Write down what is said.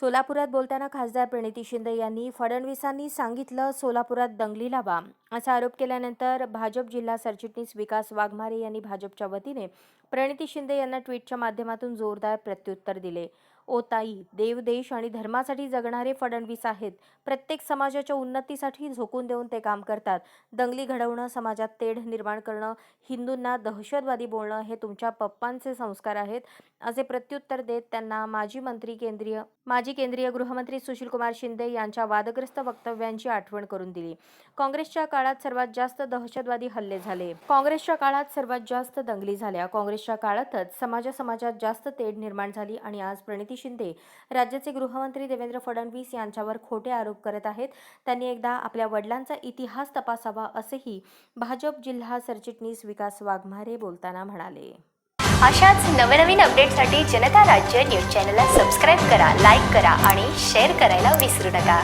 सोलापुरात बोलताना खासदार प्रणिती शिंदे यांनी फडणवीसांनी सांगितलं सोलापुरात दंगली लावा. असा आरोप केल्यानंतर भाजप जिल्हा सरचिटणीस विकास वाघमारे यांनी भाजपच्या वतीने प्रणिती शिंदे यांना ट्विटच्या माध्यमातून जोरदार प्रत्युत्तर दिले. ओताई देव देश आणि धर्मासाठी जगणारे फडणवीस आहेत. प्रत्येक समाजाच्या उन्नतीसाठी झोकून देऊन ते काम करतात. दंगली घडवणं समाजात तेढ निर्माण करणं हिंदूंना दहशतवादी बोलणं हे तुमच्या पप्पांचे संस्कार आहेत. असे प्रत्युत्तर देत त्यांना माजी मंत्री केंद्रीय माजी केंद्रीय गृहमंत्री सुशीलकुमार शिंदे यांच्या वादग्रस्त वक्तव्यांची आठवण करून दिली. काँग्रेसच्या काळात सर्वात जास्त दहशतवादी हल्ले झाले. काँग्रेसच्या काळात सर्वात जास्त दंगली झाल्या. काँग्रेसच्या काळातच समाजासमाजात जास्त तेढ निर्माण झाली आणि आज प्रणिती शिंदे. राज्याचे गृहमंत्री देवेंद्र फडणवीस यांच्यावर खोटे आरोप करत आहेत. त्यांनी एकदा आपल्या वडिलांचा इतिहास तपासावा असेही भाजप जिल्हा सरचिटणीस विकास वाघमारे बोलताना म्हणाले. अशाच नवनवीन अपडेटसाठी जनता राज्य न्यूज चॅनलला सबस्क्राईब करा लाईक करा आणि शेअर करायला विसरू नका.